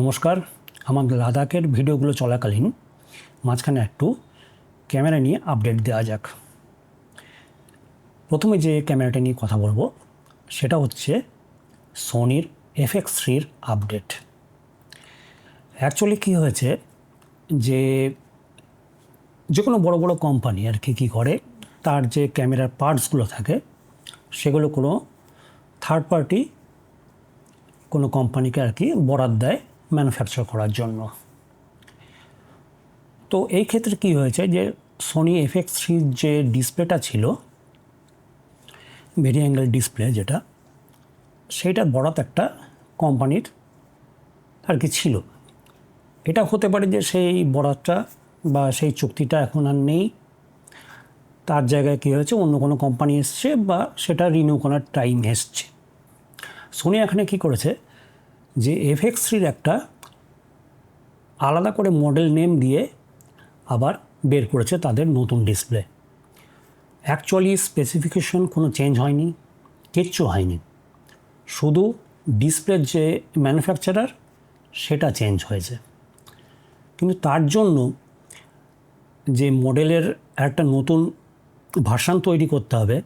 নমস্কার। আমার লাদাখের ভিডিওগুলো চলাকালীন মাঝখানে একটু ক্যামেরা নিয়ে আপডেট দেওয়া যাক। প্রথমে যে ক্যামেরাটা নিয়ে কথা বলব, সেটা হচ্ছে সোনির এফএক্স থ্রির আপডেট অ্যাকচুয়ালি কী হয়েছে যে যে কোনো বড় বড় কোম্পানি আর কি কী করে, তার যে ক্যামেরার পার্টসগুলো থাকে, সেগুলো কোনো থার্ড পার্টি কোনো কোম্পানিকে আর কি বরাদ দেয় ম্যানুফ্যাকচার করার জন্য। তো এই ক্ষেত্রে কি হয়েছে যে সোনি এফএক্স থ্রির যে ডিসপ্লেটা ছিল ভেরি অ্যাঙ্গেল ডিসপ্লে যেটা সেইটা বরাত একটা কোম্পানির আর কি ছিল। এটা হতে পারে যে সেই বরাতটা বা সেই চুক্তিটা এখন আর নেই। তার জায়গায় কী হয়েছে, অন্য কোনো কোম্পানি এসছে বা সেটা রিনিউ করার টাইম এসছে। সোনি এখানে কি করেছে যে এফএক্স থ্রির একটা আলাদা করে মডেল নেম দিয়ে আবার বের করেছে তাদের নতুন ডিসপ্লে। অ্যাকচুয়ালি স্পেসিফিকেশন কোনো চেঞ্জ হয়নি, কিচ্ছু হয়নি। শুধু ডিসপ্লের যে ম্যানুফ্যাকচারার সেটা চেঞ্জ হয়েছে। কিন্তু তার জন্য যে মডেলের একটা নতুন ভার্সান তৈরি করতে হবে,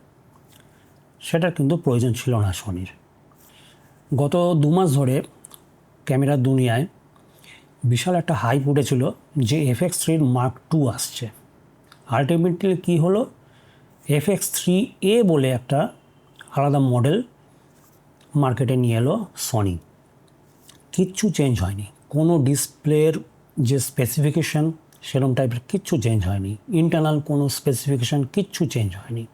সেটার কিন্তু প্রয়োজন ছিল না সোনির গত দু মাস ধরে ক্যামেরার দুনিয়ায় বিশাল একটা হাইপ উঠেছিল যে এফএক্স থ্রির মার্ক টু আসছে। আলটিমেটলি কী হলো? এফএক্স থ্রি এ বলে একটা আলাদা মডেল মার্কেটে নিয়ে এলো সনি কিচ্ছু চেঞ্জ হয়নি। কোনো ডিসপ্লের যে স্পেসিফিকেশান সেরম টাইপের কিচ্ছু চেঞ্জ হয়নি। ইন্টারনাল কোনো স্পেসিফিকেশান কিচ্ছু চেঞ্জ হয়নি।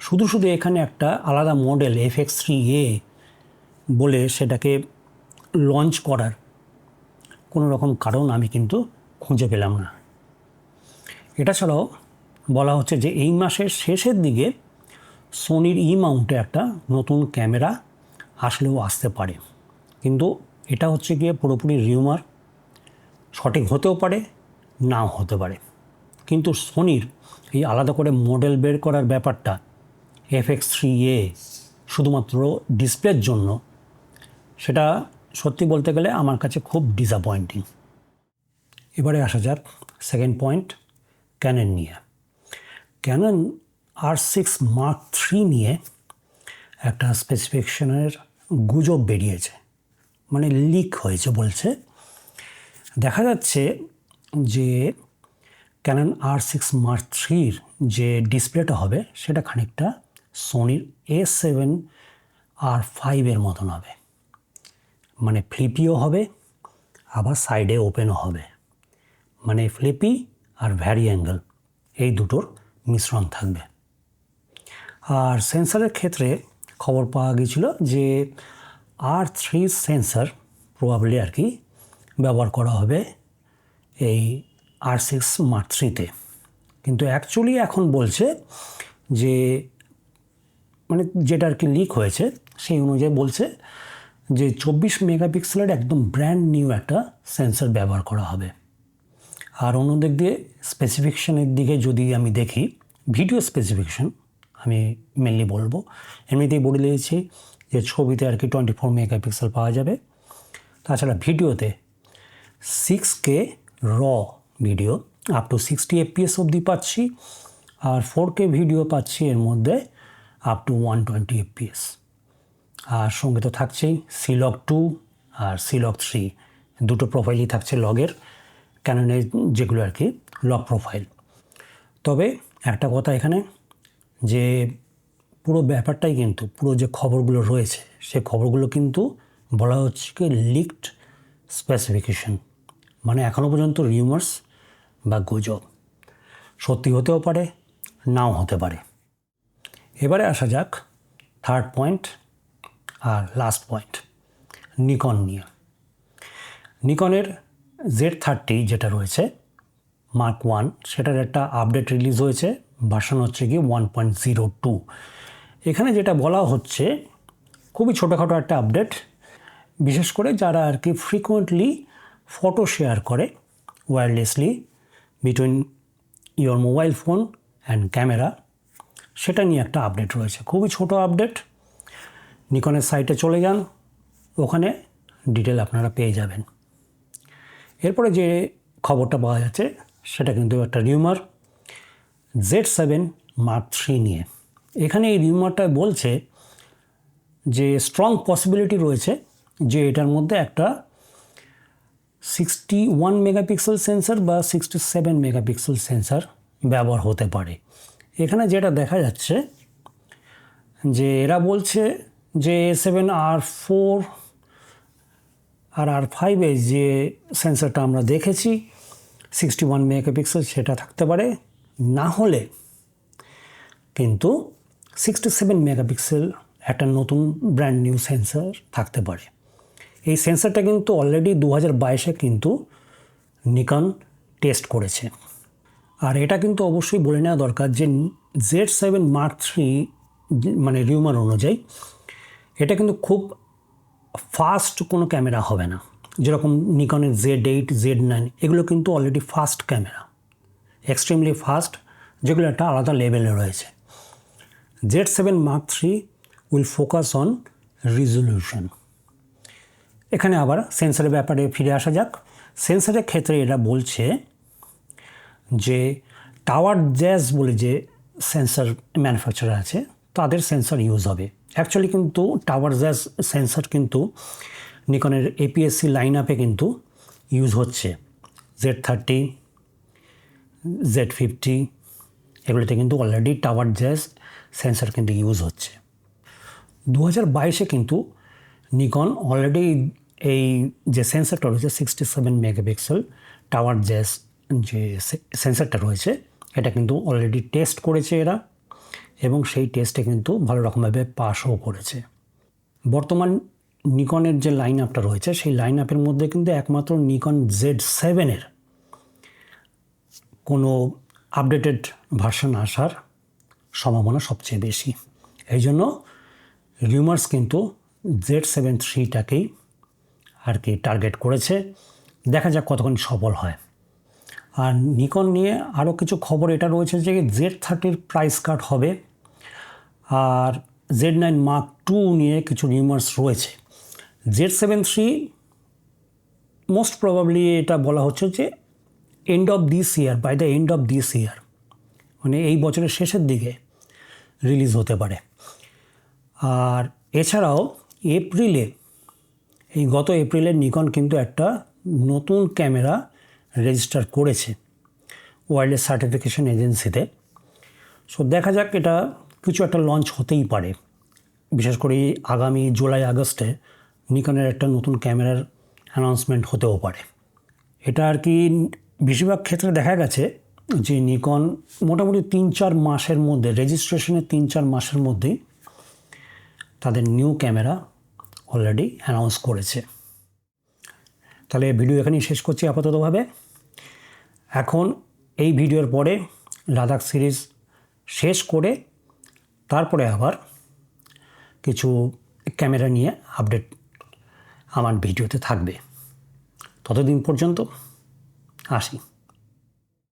শুধু শুধু এখানে একটা আলাদা মডেল এফএক্স থ্রি এ বলে সেটাকে লঞ্চ করার কোনো রকম কারণ আমি কিন্তু খুঁজে পেলাম না। এটা ছাড়াও বলা হচ্ছে যে এই মাসের শেষের দিকে সোনির ই মাউন্টে একটা নতুন ক্যামেরা আসলেও আসতে পারে। কিন্তু এটা হচ্ছে গিয়ে পুরোপুরি রিউমার সঠিক হতেও পারে, নাও হতে পারে। কিন্তু সোনির এই আলাদা করে মডেল বের করার ব্যাপারটা এফ এক্স থ্রি এ শুধুমাত্র ডিসপ্লের জন্য, সেটা সত্যি বলতে গেলে আমার কাছে খুব ডিসঅ্যাপয়েন্টিং এবারে আসা যাক সেকেন্ড পয়েন্ট ক্যানন নিয়ে। Canon R six mark three নিয়ে একটা স্পেসিফিকেশনের গুজব বেরিয়েছে মানে লিক হয়েছে বলছে। দেখা যাচ্ছে যে ক্যানন আর সিক্স মার্ক থ্রির যে ডিসপ্লেটা হবে, সেটা খানিকটা সোনির এ সেভেন আর ফাইভের মতন হবে। মানে ফ্লিপিও হবে, আবার সাইডে ওপেনও হবে। মানে ফ্লিপি আর ভ্যারি অ্যাঙ্গেল এই দুটোর মিশ্রণ থাকবে। আর সেন্সারের ক্ষেত্রে খবর পাওয়া গিয়েছিল যে আর থ্রি সেন্সার প্রবাবলি আর কি ব্যবহার করা হবে এই আর সিক্স মার্ক থ্রিতে কিন্তু অ্যাকচুয়ালি এখন বলছে যে মানে যেটা আর কি লিক হয়েছে, সেই অনুযায়ী বলছে যে চব্বিশ মেগাপিক্সেলের একদম ব্র্যান্ড নিউ একটা সেন্সর ব্যবহার করা হবে। আর অন্য দিক দিয়ে স্পেসিফিকেশনের দিকে যদি আমি দেখি ভিডিও স্পেসিফিকেশন আমি মেনলি বলব, এমনিতেই বলে দিয়েছি যে ছবিতে আর কি টোয়েন্টি ফোর মেগাপিক্সেল পাওয়া যাবে। তাছাড়া ভিডিওতে সিক্স কে র video up to sixty FPS অবধি পাচ্ছি, আর ফোর কে ভিডিও পাচ্ছি এর মধ্যে up to one twenty FPS আর সঙ্গে তো থাকছেই সিলগ টু আর সিলগ থ্রি দুটো প্রোফাইলই থাকছে লগের ক্যাননের যেগুলো আর কি লগ প্রোফাইল তবে একটা কথা এখানে, যে পুরো ব্যাপারটাই কিন্তু, পুরো যে খবরগুলো রয়েছে, সে খবরগুলো কিন্তু বলা হচ্ছে কি লিকড স্পেসিফিকেশন মানে এখনও পর্যন্ত রিউমার্স বা গুজব। সত্যি হতেও পারে, নাও হতে পারে। এবারে আসা যাক থার্ড পয়েন্ট আর লাস্ট পয়েন্ট নিকন নিয়ে। নিকনের জেড থার্টি যেটা রয়েছে মার্ক ওয়ান সেটার একটা আপডেট রিলিজ হয়েছে ভার্সন হচ্ছে কি ওয়ান পয়েন্ট জিরো টু এখানে যেটা বলা হচ্ছে, খুবই ছোটোখাটো একটা আপডেট বিশেষ করে যারা আর কি ফ্রিকুয়েন্টলি ফটো শেয়ার করে wirelessly between your mobile phone and camera সেটা নিয়ে একটা আপডেট রয়েছে। খুবই ছোট আপডেট নিকনের সাইটে চলে যান, ওখানে ডিটেল আপনারা পেয়ে যাবেন। এরপরে যে খবরটা পাওয়া যাচ্ছে, সেটা কিন্তু একটা rumour, Z seven mark three নিয়ে। এখানে এই রিউমারটা বলছে যে স্ট্রং পসিবিলিটি রয়েছে যে এটার মধ্যে একটা সিক্সটি ওয়ান মেগাপিক্সেল সেন্সার বা সিক্সটি সেভেন মেগাপিক্সেল সেন্সার ব্যবহার হতে পারে। এখানে যেটা দেখা যাচ্ছে যে এরা বলছে যে সেভেন আর ফোর আর আর ফাইভে যে সেন্সারটা আমরা দেখেছি সিক্সটি ওয়ান মেগাপিক্সেল, সেটা থাকতে পারে। না হলে কিন্তু সিক্সটি সেভেন মেগাপিক্সেল একটা নতুন ব্র্যান্ড নিউ সেন্সার থাকতে পারে। এই সেন্সারটা কিন্তু অলরেডি দু হাজার বাইশে কিন্তু নিকন টেস্ট করেছে। আর এটা কিন্তু অবশ্যই বলে নেওয়া দরকার যে জেড সেভেন মার্ক থ্রি মানে রিউমার অনুযায়ী এটা কিন্তু খুব ফাস্ট কোনো ক্যামেরা হবে না। যেরকম নিকনের জেড এইট জেড নাইন এগুলো কিন্তু already fast camera. Extremely fast যেগুলো একটা আলাদা লেভেলে রয়েছে। Z seven mark three will focus on resolution এখানে আবার সেন্সারের ব্যাপারে ফিরে আসা যাক। সেন্সারের ক্ষেত্রে এরা বলছে যে টাওয়ার জ্যাজ বলে যে সেন্সার ম্যানুফ্যাকচারার আছে, তাদের সেন্সার ইউজ হবে। অ্যাকচুয়ালি কিন্তু টাওয়ার জ্যাজ সেন্সার কিন্তু নিকনের এপিএসসি লাইন আপে কিন্তু ইউজ হচ্ছে। জেড থার্টি জেড ফিফটি এগুলোতে কিন্তু অলরেডি টাওয়ার জ্যাজ সেন্সার কিন্তু ইউজ হচ্ছে। দু হাজার বাইশে কিন্তু নিকন অলরেডি এই যে সেন্সারটা রয়েছে sixty seven megapixel Tower Jazz যে সেন্সারটা রয়েছে, এটা কিন্তু অলরেডি টেস্ট করেছে এরা। এবং সেই টেস্টে কিন্তু ভালো রকমভাবে পাসও করেছে। বর্তমান নিকনের যে লাইন আপটা রয়েছে, সেই লাইন আপের মধ্যে কিন্তু একমাত্র নিকন জেড সেভেনের কোনো আপডেটেড ভার্সন আসার সম্ভাবনা সবচেয়ে বেশি। এই জন্য রিউমার্স কিন্তু জেড সেভেন থ্রিটাকেই আর কি টার্গেট করেছে। দেখা যাক কতক্ষণ সফল হয়। আর নিকন নিয়ে আরও কিছু খবর, এটা রয়েছে যে জেড থার্টির প্রাইস কাট হবে। আর জেড নাইন মার্ক টু নিয়ে কিছু রিউমার্স রয়েছে। Z seven three most probably এটা বলা হচ্ছে যে end of this year by the end of this year মানে এই বছরের শেষের দিকে রিলিজ হতে পারে। আর এছাড়াও এপ্রিলে, এই গত এপ্রিলে নিকন কিন্তু একটা নতুন ক্যামেরা রেজিস্টার করেছে ওয়াইল্ডলেস সার্টিফিকেশন এজেন্সিতে সো দেখা যাক এটা কিছু একটা লঞ্চ হতেই পারে। বিশেষ করে আগামী জুলাই, আগস্টে নিকনের একটা নতুন ক্যামেরার অ্যানাউন্সমেন্ট হতেও পারে। এটা আর কি বেশিরভাগ ক্ষেত্রে দেখা গেছে যে নিকন মোটামুটি তিন চার মাসের মধ্যে রেজিস্ট্রেশনের তিন চার মাসের মধ্যেই তাদের নিউ ক্যামেরা অলরেডি অ্যানাউন্স করেছে। তাহলে ভিডিও এখানেই শেষ করছি আপাততভাবে। এখন এই ভিডিওর পরে লাদাখ সিরিজ শেষ করে তারপরে আবার কিছু ক্যামেরা নিয়ে আপডেট আমার ভিডিওতে থাকবে। ততদিন পর্যন্ত আসি।